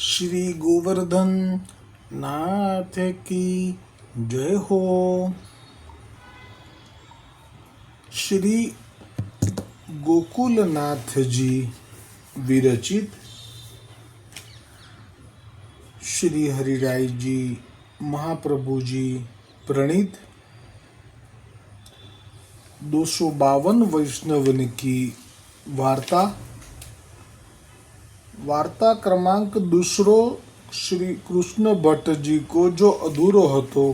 श्री गोवर्धन नाथ की जय हो। श्री गोकुलनाथ जी विरचित श्री हरिराय जी महाप्रभु जी प्रणीत दो सौ बावन वैष्णव की वार्ता वार्ता क्रमांक दूसरो श्री कृष्ण भट्ट जी को जो अधूरो હતો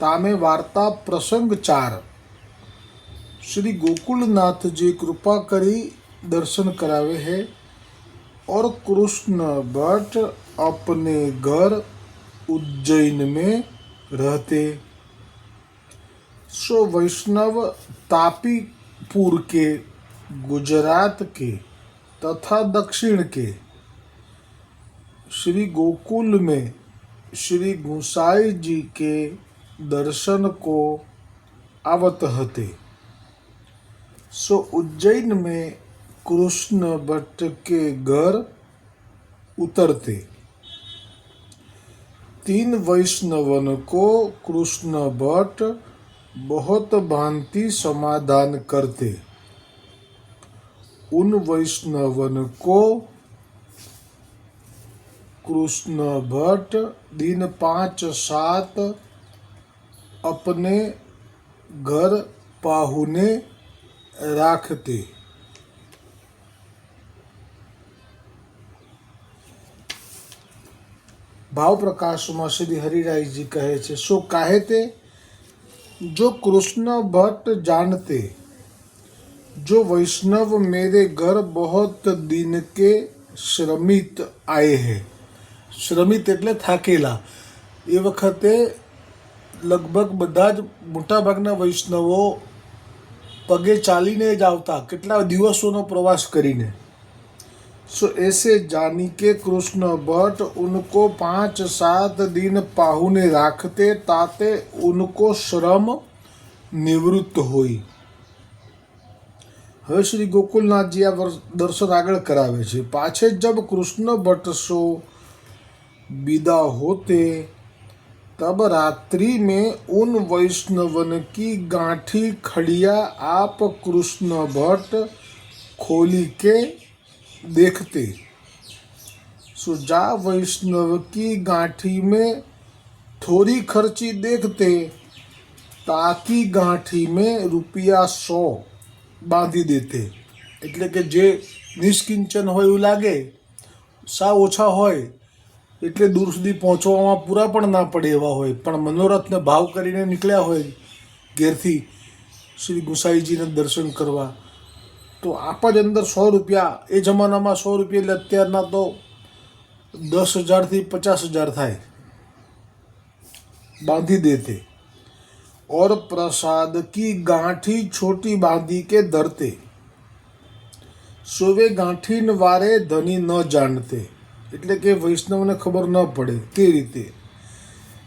તામે વાર્તા પ્રસંગ ચાર શ્રી गोकुलनाथ जी कृपा करी दर्शन करावे है और कृष्ण भट्ट अपने घर उज्जैन में रहते सो वैष्णव तापीपुर के गुजरात के तथा दक्षिण के श्री गोकुल में श्री गुसाई जी के दर्शन को आवत हते सो उज्जैन में कृष्ण भट्ट के घर उतरते। तीन वैष्णवन को कृष्ण भट्ट बहुत भांति समाधान करते। ઉન વૈષ્ણવન કો કૃષ્ણ ભટ્ટ દિન પાંચ સાત અપને ઘર પાહુને રાખતે ભાવ પ્રકાશમાં શ્રી હરિરાયજી કહે છે સો કાહે તે જો કૃષ્ણ ભટ્ટ જાણતે जो वैष्णव मेरे घर बहुत दिन के શ્રમિત આયે હે શ્રમિત એટલે થાકેલા એ વખતે લગભગ બધા જ મોટાભાગના વૈષ્ણવો પગે ચાલીને જ આવતા કેટલા દિવસોનો પ્રવાસ કરીને સો એસે જાની કે કૃષ્ણ ભટ્ટ ઉનકો પાંચ સાત દિન પાહુને રાખતે તાતે ઉનકો શ્રમ નિવૃત્ત હોય હવે શ્રી ગોકુલનાથજી આ વર્ષ દર્શન આગળ કરાવે છે પાછે જબ કૃષ્ણ ભટ્ટ સો विदा होते तब रात्रि में उन वैष्णवन की गांठी खड़िया आप कृष्ण भट्ट खोली के देखते सुजा वैष्णव की गांठी में थोड़ी खर्ची देखते તાકી ગાંઠી રૂપિયા સો બાંધી દેતે. એટલે કે જે નિષ્કિંચન હોય એવું લાગે, સાવ ઓછા હોય, એટલે દૂર સુધી પહોંચવામાં પૂરા પણ ના પડે એવા હોય. પણ મનોરથને ભાવ કરીને નીકળ્યા હોય, ઘેરથી શ્રી ગુસાઈજીને દર્શન કરવા, તો આપ જ અંદર સો રૂપિયા, એ જમાનામાં સો રૂપિયા, એટલે અત્યારના તો દસ હજારથી પચાસ હજાર થાય. બાંધી દેતે. और प्रसाद की गांठी छोटी बांधी के धरते સોવે ગાંઠીન વારે ધની ન જાણતે એટલે કે વૈષ્ણવને ખબર ન પડે તે રીતે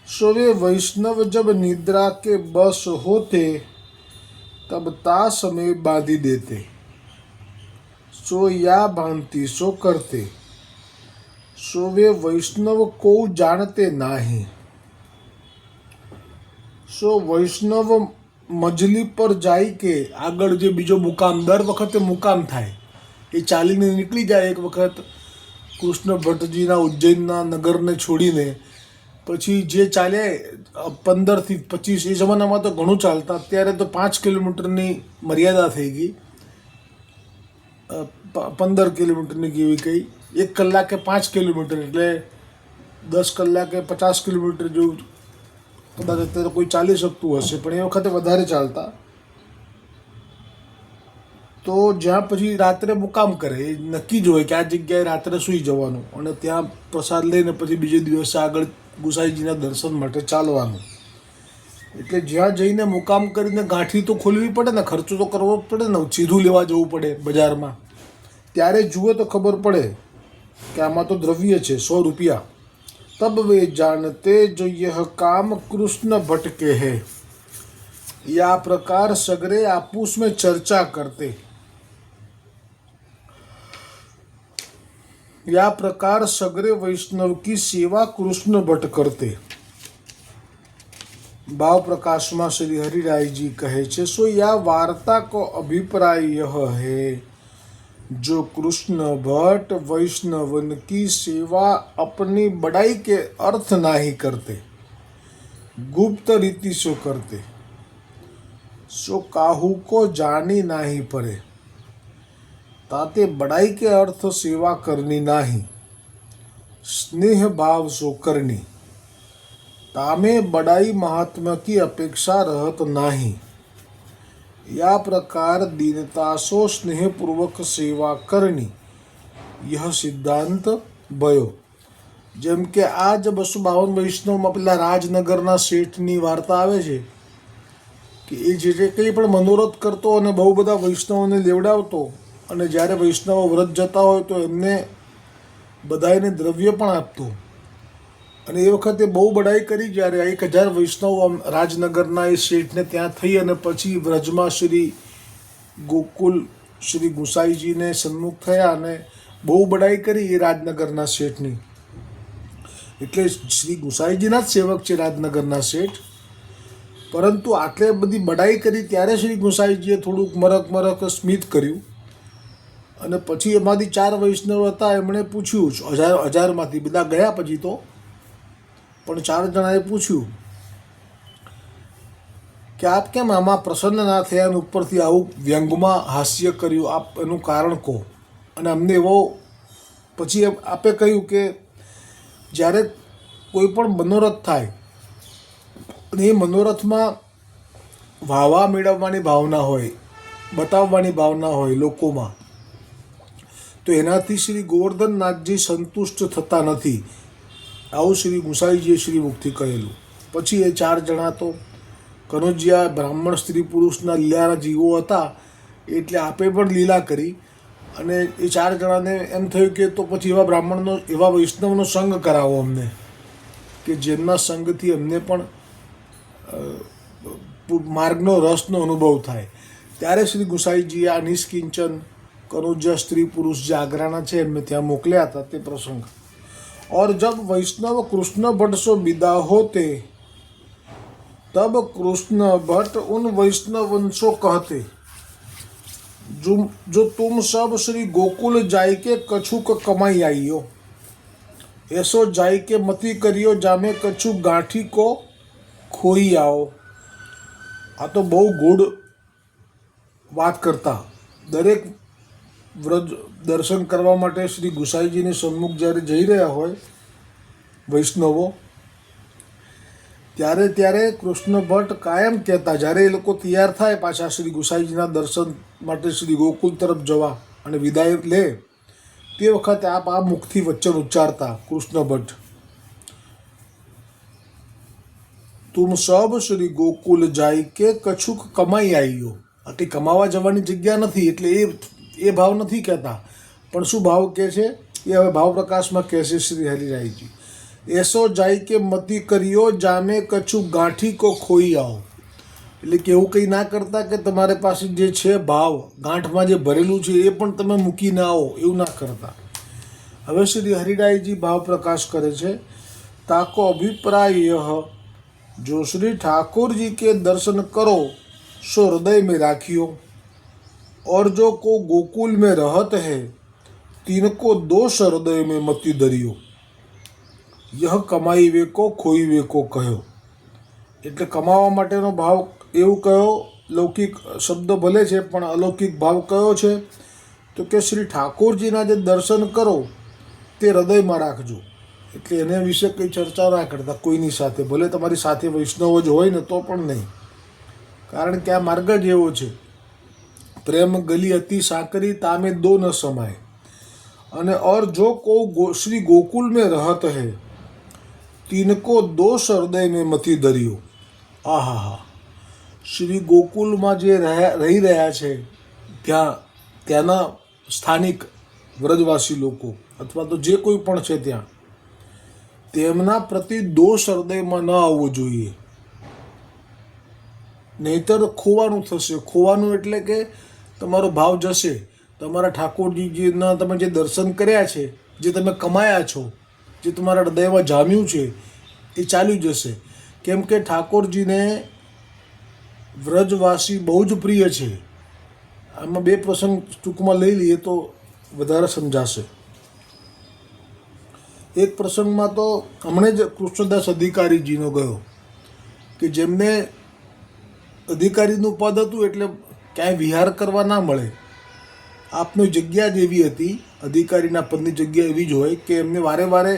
સોવે વૈષ્ણવ જબ નિદ્રા કે બસ હોતે તબ તા समय बांधी देते सो या भांति सो करते सोवे वैष्णव को जानते नाही સો વૈષ્ણવ મજલી પર જાય કે આગળ જે બીજો મુકામ, દર વખતે મુકામ થાય, એ ચાલીને નીકળી જાય એક વખત કૃષ્ણ ભટ્ટજીના ઉજ્જૈનના નગરને છોડીને. પછી જે ચાલે પંદરથી પચીસ, એ જમાનામાં તો ઘણું ચાલતા, અત્યારે તો પાંચ કિલોમીટરની મર્યાદા થઈ ગઈ. પંદર કિલોમીટરની કેવી કઈ, એક કલાકે પાંચ કિલોમીટર, એટલે દસ કલાકે પચાસ કિલોમીટર જેવું કદાચ અત્યારે કોઈ ચાલી શકતું હશે, પણ એ વખતે વધારે ચાલતા. તો જ્યાં પછી રાત્રે મુકામ કરે, એ નક્કી જ હોય કે આ જગ્યાએ રાત્રે સૂઈ જવાનું અને ત્યાં પ્રસાદ લઈને પછી બીજે દિવસે આગળ ગુસાઈજીના દર્શન માટે ચાલવાનું. એટલે જ્યાં જઈને મુકામ કરીને ગાંઠી તો ખોલવી પડે ને, ખર્ચો તો કરવો જ પડે ને ચીધું લેવા જવું પડે બજારમાં. ત્યારે જુઓ તો ખબર પડે કે આમાં તો દ્રવ્ય છે, સો રૂપિયા. तब वे जानते जो यह काम कृष्ण भट्ट के है या प्रकार सगरे आपस में चर्चा करते या प्रकार सगरे वैष्णव की सेवा कृष्ण भट्ट करते ભાવ પ્રકાશમાં શ્રી હરિરાયજી કહે છે સો યા વાર્તા કો અભિપ્રાય યહ હૈ जो कृष्ण भट्ट वैष्णवन की सेवा अपनी बड़ाई के अर्थ नाही करते गुप्त रीति सो करते सो काहू को जानी नाही पड़े ताते बड़ाई के अर्थ सेवा करनी नाही स्नेह भाव सो करनी तामे बड़ाई महात्मा की अपेक्षा रहत नाही या प्रकार दीनता सो स्नेहपूर्वक सेवा કરણી यह સિદ્ધાંત ભયો જેમ કે આ જ બસો બાવન વૈષ્ણવમાં પેલા રાજનગરના શેઠની વાર્તા આવે છે કે એ જે જે કંઈ પણ મનોરથ કરતો અને બહુ બધા વૈષ્ણવોને લેવડાવતો અને જ્યારે વૈષ્ણવો વ્રત જતા હોય તો એમને બધાને દ્રવ્ય પણ આપતો અને એ વખતે બહુ બડાઈ કરી જ્યારે એક હજાર વૈષ્ણવ આમ રાજનગરના એ શેઠને ત્યાં થઈ અને પછી વ્રજમાં શ્રી ગોકુલ, શ્રી ગુસાઈજીને સન્મુખ થયા અને બહુ બડાઈ કરી એ રાજનગરના શેઠની. એટલે શ્રી ગુસાઈજીના જ સેવક છે રાજનગરના શેઠ. પરંતુ આટલે બધી બડાઈ કરી ત્યારે શ્રી ગુસાઈજીએ થોડુંક મરક મરક સ્મિત કર્યું. અને પછી એમાંથી ચાર વૈષ્ણવ હતા, એમણે પૂછ્યું, હજાર, હજારમાંથી? બધા ગયા પછી તો પણ ચાર જણાએ પૂછ્યું કે આપ કેમ આમાં પ્રસન્ન ના થયા અને ઉપરથી આવું વ્યંગમાં હાસ્ય કર્યું? આપ એનું કારણ કહો. અને અમને એવો પછી આપે કહ્યું કે જ્યારે કોઈ પણ મનોરથ થાય અને એ મનોરથમાં વાવા મેળવવાની ભાવના હોય, બતાવવાની ભાવના હોય લોકોમાં, તો એનાથી શ્રી ગોવર્ધનનાથજી સંતુષ્ટ થતા નથી. આવું શ્રી ગુસાઈજીએ શ્રી મુક્તિ કહેલું. પછી એ ચાર જણા તો કનોજિયા બ્રાહ્મણ સ્ત્રી પુરુષના લીલાના જીવો હતા, એટલે આપે પણ લીલા કરી અને એ ચાર જણાને એમ થયું કે તો પછી એવા બ્રાહ્મણનો, એવા વૈષ્ણવનો સંગ કરાવો અમને, કે જેમના સંગથી અમને પણ માર્ગનો રસનો અનુભવ થાય. ત્યારે શ્રી ગુસાઈજીએ આ નિષ્કિંચન કનોજિયા સ્ત્રી પુરુષ જે આગ્રાના છે, એમને ત્યાં મોકલ્યા હતા તે પ્રસંગ. और जब वैष्णव कृष्ण भट्ट सो विदा होते तब कृष्ण भट्ट उन वैष्णव वंशो कहते जो जो तुम सब श्री गोकुल जाय के कछुक कमाई आइयो ऐसो जाय के मती करियो जामे कछु गांठी को खोई आओ આ તો બહુ ગૂઢ વાત કરતા દરેક વ્રજ દર્શન કરવા માટે શ્રી ગુસાઈજીની સન્મુખ જ્યારે જઈ રહ્યા હોય, વૈષ્ણવો, ત્યારે ત્યારે કૃષ્ણ ભટ્ટ કાયમ કહેતા, જ્યારે એ લોકો તૈયાર થાય પાછા શ્રી ગુસાઈજીના દર્શન માટે શ્રી ગોકુલ તરફ જવા અને વિદાય લે, તે વખતે આપ આ મુખથી વચન ઉચ્ચારતા, કૃષ્ણ ભટ્ટ. તુમ સબ શ્રી ગોકુલ જાય કે કછુક કમાઈ આવ્યો આટલી કમાવા જવાની જગ્યા નથી, એટલે એ એ ભાવ નથી કહેતા. પણ શું ભાવ કહે છે? એ હવે ભાવ પ્રકાશમાં કહેશે શ્રી હરિરાયજી. એસો જાય કે મતી કર્યો જામે કછું ગાંઠી કો ખોઈ આવો. એટલે કે એવું કંઈ ના કરતા કે તમારે પાસે જે છે ભાવ, ગાંઠમાં જે ભરેલું છે એ પણ તમે મૂકી ના આવો, એવું ના કરતા. હવે શ્રી હરિરાયજી ભાવ પ્રકાશ કરે છે, તાકો અભિપ્રાય, જો શ્રી ઠાકોરજી કે દર્શન કરો, સો હૃદય મેં રાખ્યો. और जो को गोकुल में रहत है तिनको दोष हृदय में मती दरियो यह કમાઈ વેકો ખોઈ વેકો કહ્યો એટલે કમાવા માટેનો ભાવ એવું કયો લૌકિક શબ્દ ભલે છે પણ અલૌકિક ભાવ કયો છે તો કે શ્રી ઠાકોરજીના જે દર્શન કરો તે હૃદયમાં રાખજો એટલે એને વિશે કંઈ ચર્ચા ના કરતા કોઈની સાથે ભલે તમારી સાથે વૈષ્ણવો જ હોય ને તો પણ નહીં કારણ કે આ માર્ગ જ એવો છે પ્રેમ ગલી અતિ સાકરી તામે દો ન સમાય અને और जो को गो, श्री गोकुल में रहत है तिनको दोष हृदय में मती દરિયો આહા હા શ્રી ગોકુલમાં જે રહ્યા રહી રહ્યા છે ત્યાં ત્યાંના સ્થાનિક વ્રજવાસી લોકો અથવા તો જે કોઈ પણ છે ત્યાં તેમના પ્રતિ દોષ હૃદયમાં ન આવવો જોઈએ નહીતર ખોવાનું થશે ખોવાનું એટલે કે તમારો ભાવ જશે. તમારા ઠાકોરજીના તમે જે દર્શન કર્યા છે, જે તમે કમાયા છો, જે તમારા હૃદયમાં જામ્યું છે, એ ચાલ્યું જશે. કેમ કે ઠાકોરજીને વ્રજવાસી બહુ જ પ્રિય છે. આમાં બે પ્રસંગ ટૂંકમાં લઈ લઈએ તો વધારે સમજાશે. એક પ્રસંગમાં તો હમણાં જ કૃષ્ણદાસ અધિકારીજીનો ગયો, કે જેમને અધિકારીનું પદ હતું એટલે ક્યાંય વિહાર કરવા ના મળે. આપની જગ્યા જ એવી હતી, અધિકારીના પદની જગ્યા એવી જ હોય કે એમને વારે વારે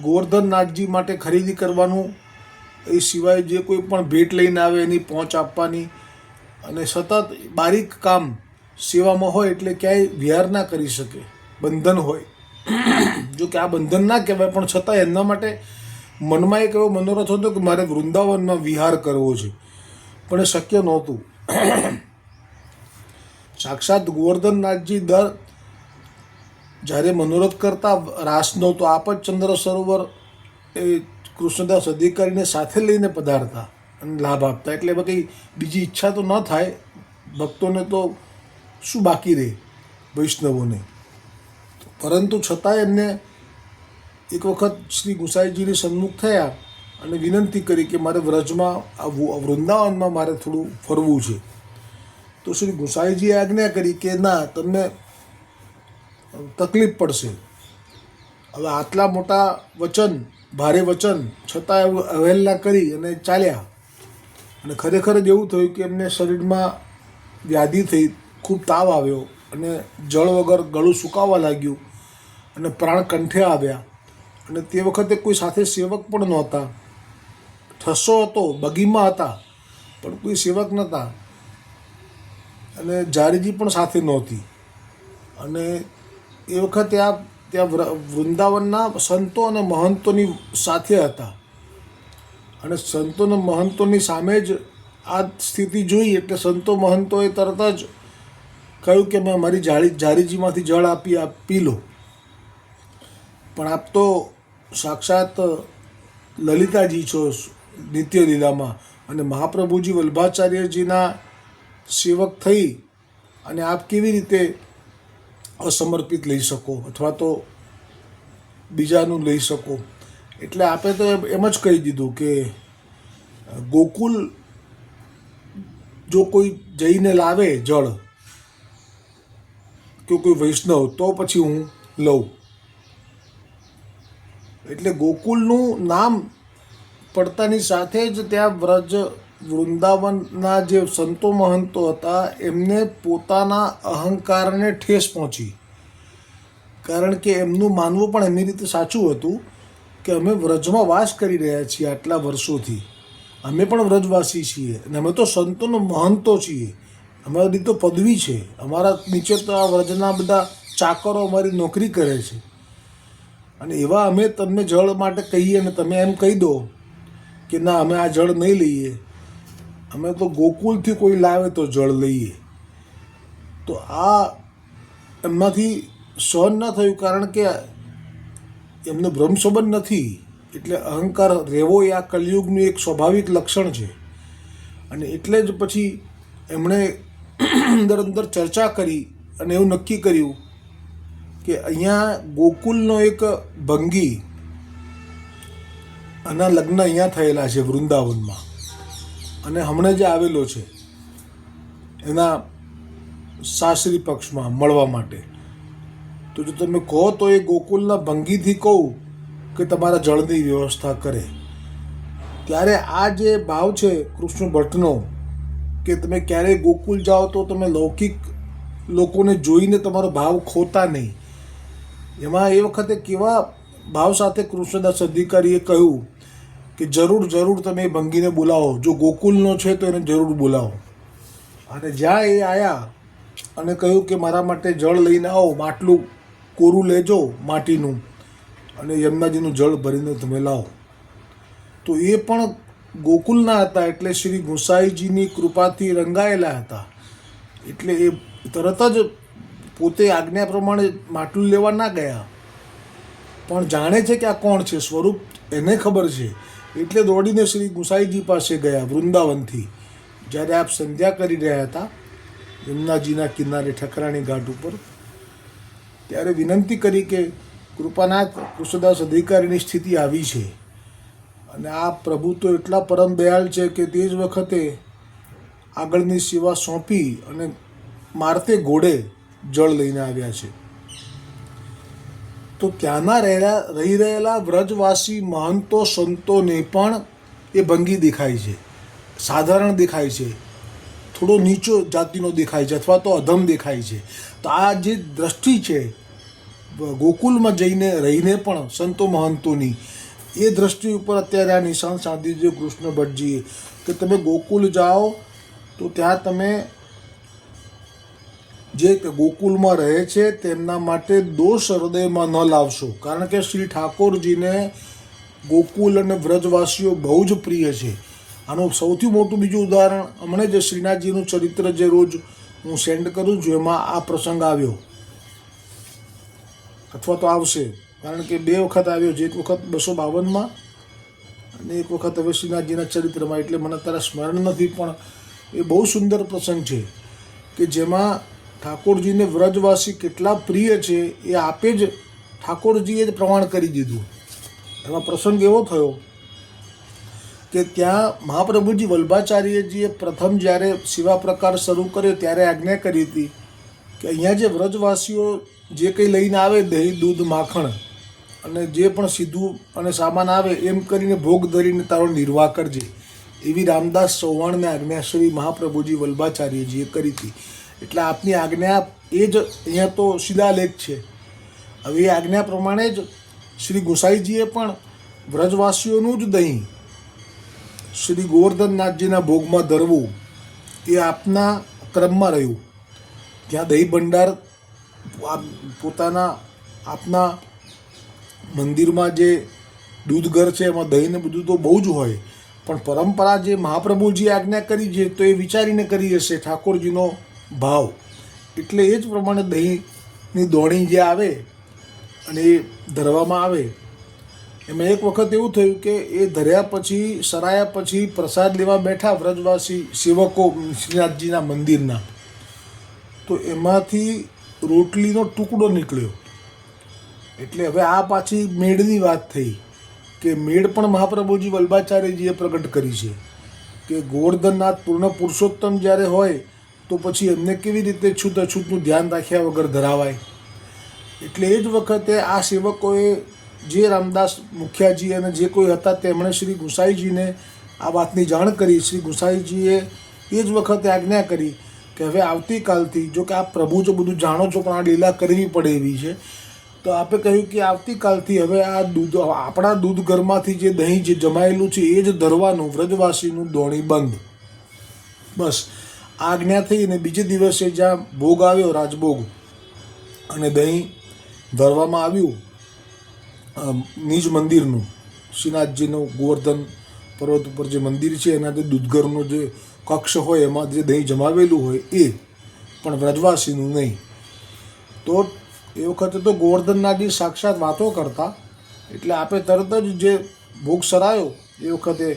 ગોવર્ધનનાથજી માટે ખરીદી કરવાનું, એ સિવાય જે કોઈ પણ ભેટ લઈને આવે એની પહોંચ આપવાની. અને સતત બારીક કામ સેવામાં હોય એટલે ક્યાંય વિહાર ના કરી શકે, બંધન હોય. જો કે આ બંધન ના કહેવાય, પણ છતાં એમના માટે મનમાં એક એવો મનોરથ હતો કે મારે વૃંદાવનમાં વિહાર કરવો છે. પણ એ શક્ય નહોતું. સાક્ષાત ગોવર્ધનનાથજી દર જ્યારે મનોરથ કરતા રાસનો, તો આપ જ ચંદ્ર સરોવર એ કૃષ્ણદાસ અધિકારીને સાથે લઈને પધારતા અને લાભ આપતા. એટલે એમાં બીજી ઈચ્છા તો ન થાય, ભક્તોને તો શું બાકી રહે વૈષ્ણવોને? પરંતુ છતાં એમને એક વખત શ્રી ગુસાઈજીની સન્મુખ થયા અને વિનંતી કરી કે મારે વ્રજમાં, આ વૃંદાવનમાં મારે થોડું ફરવું છે. તો શ્રી ગોસાઈજીએ આજ્ઞા કરી કે ના, તમને તકલીફ પડશે. હવે આટલા મોટા વચન, ભારે વચન છતાં એવું અવહેલના કરી અને ચાલ્યા. અને ખરેખર જ એવું થયું કે એમને શરીરમાં વ્યાધિ થઈ, ખૂબ તાવ આવ્યો અને જળ વગર ગળું સુકાવા લાગ્યું અને પ્રાણ કંઠે આવ્યા. અને તે વખતે કોઈ સાથે સેવક પણ નહોતા. ઠસ્સો હતો, બગીમાં હતા, પણ કોઈ સેવક નહોતા. અને જાડેજી પણ સાથે નહોતી. અને એ વખતે આ ત્યાં વૃંદાવનના સંતો અને મહંતોની સાથે હતા. અને સંતો અને મહંતોની સામે જ આ સ્થિતિ જોઈ એટલે સંતો મહંતોએ તરત જ કહ્યું કે મેં મારી જાળી જારીજીમાંથી જળ આપી, આપ પી લો. પણ આપ તો સાક્ષાત લલિતાજી છો નિત્ય લીલામાં અને મહાપ્રભુજી વલ્ભાચાર્યજીના સેવક થઈ અને આપ કેવી રીતે અસમર્પિત લઈ શકો અથવા તો બીજાનું લઈ શકો? એટલે આપે તો એમ જ કહી દીધું કે, ગોકુલ જો કોઈ જઈને લાવે જળ, કે કોઈ વૈષ્ણવ, તો પછી હું લઉં. એટલે ગોકુલનું નામ પડતાની સાથે જ ત્યાં વ્રજ વૃંદાવનના જે સંતો મહંતો હતા, એમને પોતાના અહંકારને ઠેસ પહોંચી. કારણ કે એમનું માનવું પણ એમની રીતે સાચું હતું કે અમે વ્રજમાં વાસ કરી રહ્યા છીએ આટલા વર્ષોથી. અમે પણ વ્રજવાસી છીએ અને અમે તો સંતોનો મહંતો છીએ. અમારી તો પદવી છે. અમારા નીચે તો આ વ્રજના બધા ચાકરો અમારી નોકરી કરે છે. અને એવા અમે તમને જળ માટે કહીએ અને તમે એમ કહી દો કે ના, અમે આ જળ નહીં લઈએ. અમે તો ગોકુલથી કોઈ લાવે તો જળ લઈએ. તો આ એમનાથી સહન ન થયું કારણ કે એમને ભ્રમસંબંધ નથી. એટલે અહંકાર રહેવો એ આ કલયુગનું એક સ્વાભાવિક લક્ષણ છે. અને એટલે જ પછી એમણે અંદર અંદર ચર્ચા કરી અને એવું નક્કી કર્યું કે અહીંયા ગોકુલનો એક ભંગી આના લગ્ન અહીંયા થયેલા છે વૃંદાવનમાં. અને હમણાં જે આવેલો છે, એના સાસરી પક્ષમાં મળવા માટે. તો જો તમે કહો તો એ ગોકુલના ભંગીથી કહું કે તમારા જળની વ્યવસ્થા કરે. ત્યારે આ જે ભાવ છે કૃષ્ણ ભટ્ટનો, કે તમે ક્યારેય ગોકુલ જાઓ તો તમે લૌકિક લોકોને જોઈને તમારો ભાવ ખોતા નહીં. એમાં એ વખતે કેવા ભાવ સાથે કૃષ્ણદાસ અધિકારીએ કહ્યું કે જરૂર જરૂર તમે ભંગીને બોલાવો. જો ગોકુલનો છે તો એને જરૂર બોલાવો. અને જ્યાં એ આવ્યા અને કહ્યું કે મારા માટે જળ લઈને આવો, માટલું કોરું લેજો માટીનું. અને યમુનાજીનું જળ ભરીને તમે લાવો. તો એ પણ ગોકુલના હતા એટલે શ્રી ગુસાઈજીની કૃપાથી રંગાયેલા હતા. એટલે એ તરત જ પોતે આજ્ઞા પ્રમાણે માટલું લેવા ના ગયા. પણ જાણે છે કે આ કોણ છે? સ્વરૂપ એને ખબર છે. એટલે દોડીને શ્રી ગુસાઈજી પાસે ગયા વૃંદાવનથી. જ્યારે આપ સંધ્યા કરી રહ્યા હતા, યમુનાજીના કિનારે ઠકરાણી ઘાટ ઉપર, ત્યારે વિનંતી કરી કે કૃપાનાથ કૃષ્ણદાસ અધિકારીની સ્થિતિ આવી છે. અને આ પ્રભુ તો એટલા પરમ દયાળ છે કે તે જ વખતે આગળની સેવા સોંપી અને મારતે ઘોડે જળ લઈને આવ્યા છે. તો ત્યાંના રહેલા, રહી રહેલા વ્રજવાસી મહંતો, સંતોને પણ એ ભંગી દેખાય છે. સાધારણ દેખાય છે. થોડો નીચો જાતિનો દેખાય છે અથવા તો અધમ દેખાય છે. તો આ જે દ્રષ્ટિ છે, ગોકુલમાં જઈને, રહીને પણ સંતો મહંતોની, એ દ્રષ્ટિ ઉપર અત્યારે આ નિશાન સાધી છે કૃષ્ણ ભટ્ટજીએ, કે તમે ગોકુલ જાઓ, તો ત્યાં તમે જે ગોકુલમાં રહે છે, તેમના માટે દોષ હૃદયમાં ન લાવશો. કારણ કે શ્રી ઠાકોરજીને ગોકુલ અને વ્રજવાસીઓ બહુ જ પ્રિય છે. આનું સૌથી મોટું બીજું ઉદાહરણ, હમણાં જે શ્રીનાથજીનું ચરિત્ર જે રોજ હું સેન્ડ કરું છું, એમાં આ પ્રસંગ આવ્યો. અથવા તો આવશે. કારણ કે બે વખત આવ્યો છે એક વખત બસો બાવનમાં અને એક વખત હવે શ્રીનાથજીના ચરિત્રમાં. એટલે મને અત્યારે સ્મરણ નથી, પણ એ બહુ સુંદર પ્રસંગ છે કે જેમાં ઠાકોરજીને વ્રજવાસી કેટલા પ્રિય છે એ આપે જ ઠાકોરજીએ જ પ્રમાણ કરી દીધું. એમાં પ્રસંગ એવો થયો કે ત્યાં મહાપ્રભુજી વલ્ભાચાર્યજીએ પ્રથમ જ્યારે સેવા પ્રકાર શરૂ કર્યો ત્યારે આજ્ઞા કરી હતી કે અહીંયા જે વ્રજવાસીઓ જે કંઈ લઈને આવે દહીં, દૂધ, માખણ અને જે પણ સીધું અને સામાન આવે એમ કરીને ભોગ ધરીને તારો નિર્વાહ કરજે. એવી રામદાસ ચૌહાણને આજ્ઞાશ્રી મહાપ્રભુજી વલ્ભાચાર્યજીએ કરી હતી. એટલે આપની આજ્ઞા એ જ અહીંયા તો શિલાલેખ છે. હવે એ આજ્ઞા પ્રમાણે જ શ્રી ગોસાઈજીએ પણ વ્રજવાસીઓનું જ દહીં, શ્રી ગોવર્ધનનાથજીના ભોગમાં ધરવું એ આપના ક્રમમાં રહ્યું. ત્યાં દહીં ભંડાર પોતાના આપના મંદિરમાં જે દૂધઘર છે એમાં દહીં ને બધું તો બહુ જ હોય. પણ પરંપરા જે મહાપ્રભુજી આજ્ઞા કરી છે તો એ વિચારીને કરી હશે ઠાકોરજીનો ભાવ. એટલે એ જ પ્રમાણે દહીંની દોણી જે આવે અને એ ધરવામાં આવે, એમાં એક વખત એવું થયું કે એ ધર્યા પછી, સરાયા પછી પ્રસાદ લેવા બેઠા વ્રજવાસી સેવકો શ્રીનાથજીના મંદિરના. તો એમાંથી રોટલીનો ટુકડો નીકળ્યો. એટલે હવે આ પાછી મેળની વાત થઈ કે મેળ પણ મહાપ્રભુજી વલ્ભાચાર્યજીએ પ્રગટ કરી છે કે ગોવર્ધનનાથ પૂર્ણ પુરુષોત્તમ જ્યારે હોય તો પછી એમને કેવી રીતે છૂત અછૂતનું ધ્યાન રાખ્યા વગર ધરાવાય? એટલે એ જ વખતે આ સેવકોએ જે રામદાસ મુખિયાજી અને જે કોઈ હતા તેમણે શ્રી ગુસાઈજીને આ વાતની જાણ કરી. શ્રી ગુસાઈજીએ એ જ વખતે આજ્ઞા કરી કે હવે આવતીકાલથી, જો કે આપ પ્રભુ જો બધું જાણો છો, પણ આ લીલા કરવી પડે એવી છે, તો આપે કહ્યું કે આવતીકાલથી હવે આ દૂધ, આપણા દૂધ ઘરમાંથી જે દહીં જે જમાયેલું છે, એ જ ધરવાનું, વ્રજવાસીનું દોણી બંધ. બસ. આજ્ઞા થઈ અને બીજે દિવસે જ્યાં ભોગ આવ્યો, રાજભોગ, અને દહીં ધરવામાં આવ્યું નિજ મંદિરનું, શ્રીનાથજીનું ગોવર્ધન પર્વત ઉપર જે મંદિર છે, એના જે દૂધઘરનો જે કક્ષ હોય, એમાં જે દહીં જમાવેલું હોય, એ પણ વ્રજવાસીનું નહીં. તો એ વખતે તો ગોવર્ધનનાથજી સાક્ષાત વાતો કરતા, એટલે આપણે તરત જ જે ભોગ સરાયો, એ વખતે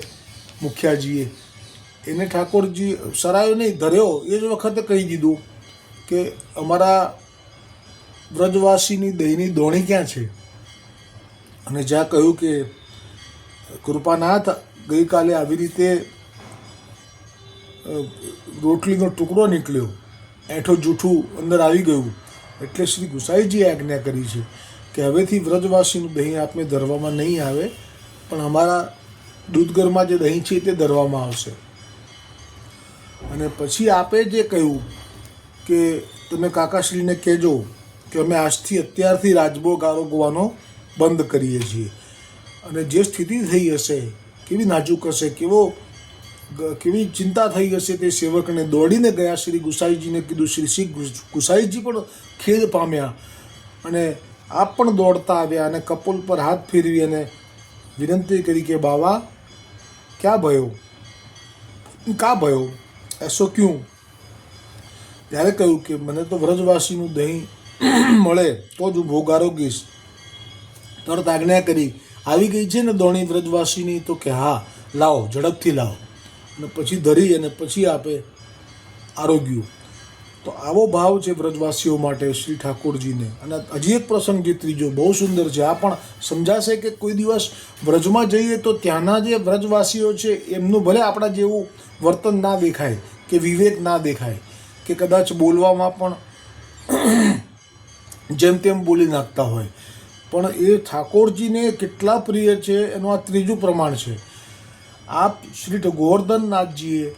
મુખિયાજીએ એને ઠાકોરજી સરાયો નહીં, ધર્યો. એ જ વખતે કહી દીધું કે અમારા વ્રજવાસીની દહીંની દોણી ક્યાં છે? અને જ્યાં કહ્યું કે કૃપાનાથ ગઈકાલે આવી રીતે રોટલીનો ટુકડો નીકળ્યો. એઠો જૂઠું અંદર આવી ગયું. એટલે શ્રી ગુસાઈજીએ આજ્ઞા કરી છે કે હવેથી વ્રજવાસીનું દહીં આપને ધરવામાં નહીં આવે, પણ અમારા દૂધઘરમાં જે દહીં છે તે ધરવામાં આવશે. અને પછી આપે જે કહ્યું કે તમે કાકાશ્રીને કહેજો કે અમે આજથી અત્યારથી રાજભોગ આરોગવાનો બંધ કરીએ છીએ. અને જે સ્થિતિ થઈ હશે, કેવી નાજુક હશે, કેવો કેવી ચિંતા થઈ હશે તે સેવકને દોડીને ગયા શ્રી ગુસાઈજીને કીધું, શ્રી શ્રી ગુસાઈજી પણ ખેદ પામ્યા. અને આપ પણ દોડતા આવ્યા અને કપોલ પર હાથ ફેરવી અને વિનંતી કરી કે, બાવા, ક્યાં ભયો? કા ભયો? એસો ક્યું ત્યારે કહ્યું કે મને તો વ્રજવાસીનું દહીં મળે, તો જ હું ભોગ આરોગીશ તરત આજ્ઞા કરી, આવી ગઈ છે ને દોણી વ્રજવાસીની, તો કે હા, લાવો, ઝડપથી લાવો. અને પછી ધરી અને પછી આપે આરોગ્યું. તો આવો ભાવ છે વ્રજવાસીઓ માટે શ્રી ઠાકોરજીને. અને હજી એક પ્રસંગ જે ત્રીજો, બહુ સુંદર છે. આ પણ સમજાશે કે કોઈ દિવસ વ્રજમાં જઈએ તો ત્યાંના જે વ્રજવાસીઓ છે, એમનું ભલે આપણા જેવું વર્તન ના દેખાય, કે વિવેક ના દેખાય, કે કદાચ બોલવામાં પણ જેમ તેમ બોલી નાખતા હોય. પણ એ ઠાકોરજીને કેટલા પ્રિય છે, એનું આ ત્રીજું પ્રમાણ છે. આપ શ્રી ગોવર્ધનનાથજીએ,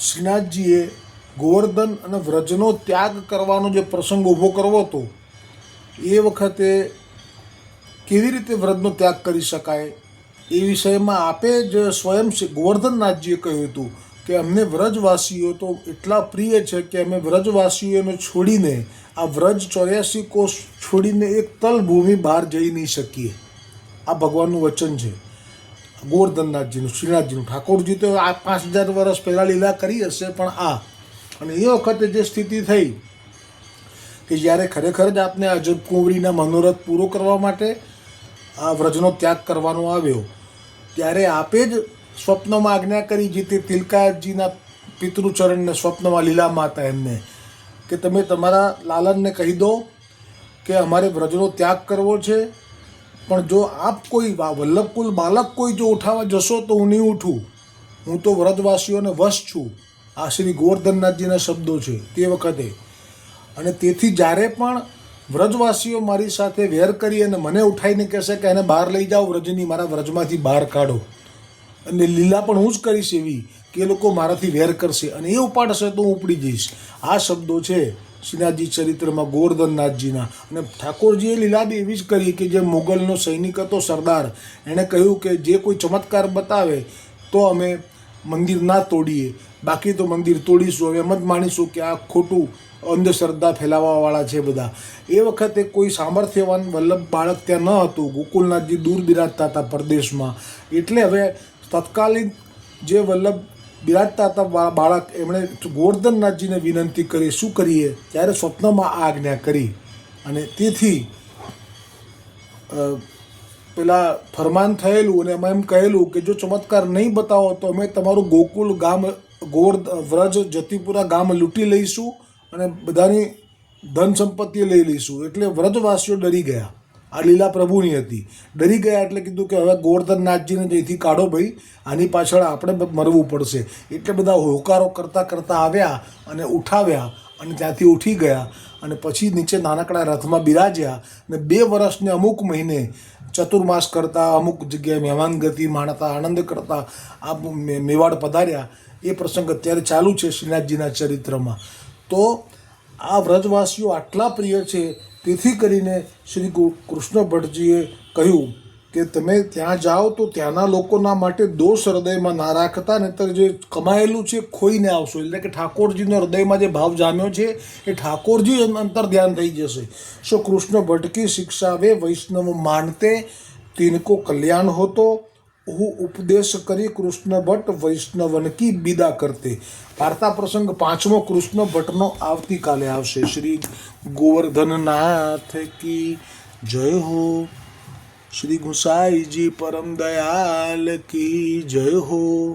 શ્રીનાથજીએ ગોવર્ધન અને વ્રજનો ત્યાગ કરવાનો જે પ્રસંગ ઊભો કરવો હતો, એ વખતે કેવી રીતે વ્રજનો ત્યાગ કરી શકાય? એ વિષયમાં આપે જ સ્વયં શ્રી ગોવર્ધનનાથજીએ કહ્યું હતું કે અમને વ્રજવાસીઓ તો એટલા પ્રિય છે કે અમે વ્રજવાસીઓને છોડીને આ વ્રજ ચોર્યાસી કોષ છોડીને એક તલ ભૂમિ બહાર જઈ નહીં શકીએ. આ ભગવાનનું વચન છે. ગોવર્ધનનાથજીનું શ્રીનાથજીનું ઠાકોરજી તો આ પાંચ હજાર વર્ષ પહેલાં લીલા કરી હશે પણ આ. અને એ વખતે જે સ્થિતિ થઈ કે જ્યારે ખરેખર જ આપને અજબ કુંવરીના મનોરથ પૂરો કરવા માટે આ વ્રજનો ત્યાગ કરવાનો આવ્યો ત્યારે આપે જ સ્વપ્નમાં આજ્ઞા કરી જે તે તિલકાજીના પિતૃચરણને સ્વપ્નમાં લીલા માતા એમને. કે તમે તમારા લાલનને કહી દો કે અમારે વ્રજનો ત્યાગ કરવો છે, પણ જો આપ કોઈ વલ્લભકુલ બાલક કોઈ જો ઉઠાવવા જશો તો હું નહીં ઉઠું. હું તો વ્રજવાસીઓને વશ છું. આ શ્રી ગોવર્ધનનાથજીના શબ્દો છે તે વખતે. અને તેથી જ્યારે પણ વ્રજવાસીઓ મારી સાથે વેર કરી અને મને ઉઠાઈને કહેશે કે એને બહાર લઈ જાઓ, વ્રજની મારા વ્રજમાંથી બહાર કાઢો. અને લીલા પણ હું જ કરીશ એવી કે એ લોકો મારાથી વેર કરશે અને એ ઉપાડશે તો હું ઉપડી જઈશ. આ શબ્દો છે શ્રીનાથજી ચરિત્રમાં ગોવર્ધનનાથજીના. અને ઠાકોરજીએ લીલા બી એવી જ કરી કે જે મુગલનો સૈનિક હતો સરદાર, એણે કહ્યું કે જે કોઈ ચમત્કાર બતાવે તો અમે મંદિર ના તોડીએ. બાકી તો મંદિર તોડીશું, હવે એમ જ માનીશું કે આ ખોટું અંધશ્રદ્ધા ફેલાવવાવાળા છે બધા. એ વખતે કોઈ સામર્થ્યવાન વલ્લભ બાળક ત્યાં ન હતું. ગોકુલનાથજી દૂર બિરાજતા હતા પરદેશમાં. એટલે હવે તત્કાલીન જે વલ્લભ બિરાજતા હતા બાળક, એમણે ગોવર્ધનનાથજીને વિનંતી કરી, શું કરીએ? ત્યારે સ્વપ્નમાં આ આજ્ઞા કરી. અને તેથી પેલા ફરમાન થયેલું અને એમાં એમ કહેલું કે, જો ચમત્કાર નહીં બતાવો તો અમે તમારું ગોકુલ ગામ, ગોવર્ધ, વ્રજ જતીપુરા ગામ લૂંટી લઈશું. અને બધાની ધન સંપત્તિ લઈ લઈશું. એટલે વ્રતવાસીઓ ડરી ગયા. આ લીલા પ્રભુની હતી. ડરી ગયા એટલે કીધું કે હવે ગોવર્ધનનાથજીને જેથી કાઢો ભાઈ. આની પાછળ આપણે મરવું પડશે. એટલે બધા હોકારો કરતાં કરતાં આવ્યા અને ઉઠાવ્યા અને ત્યાંથી ઉઠી ગયા અને પછી નીચે નાનકડા રથમાં બિરાજ્યા અને બે વર્ષને અમુક મહિને ચતુર્માસ કરતાં, અમુક જગ્યાએ મહેમાન ગતિ માણતા, આનંદ કરતા આ મેવાડ પધાર્યા. એ પ્રસંગ અત્યારે ચાલુ છે શ્રીનાથજીના ચરિત્રમાં. તો આ વ્રજવાસીઓ આટલા પ્રિય છે, તેથી કરીને શ્રી કૃષ્ણ ભટ્ટજીએ કહ્યું કે તમે ત્યાં જાઓ તો ત્યાંના લોકોના માટે દોષ હૃદયમાં ના રાખતા, નહીતર જે કમાયેલું છે ખોઈને આવશો. એટલે કે ઠાકોરજીનો હૃદયમાં જે ભાવ જામ્યો છે, એ ઠાકોરજી અંતર ધ્યાન થઈ જશે. સો કૃષ્ણ ભટકી શિક્ષાવે વૈષ્ણવ માનતે, તિનકો કલ્યાણ હોતો હું ઉપદેશ કરી કૃષ્ણ ભટ્ટ વૈષ્ણવન કી વિદા કરતે. વાર્તા પ્રસંગ પાંચમો, કૃષ્ણ ભટ્ટનો આવતીકાલે આવશે. શ્રી ગોવર્ધનનાથ કી જય હો. શ્રી ગુસાઈજી પરમ દયાલ કી જય હો.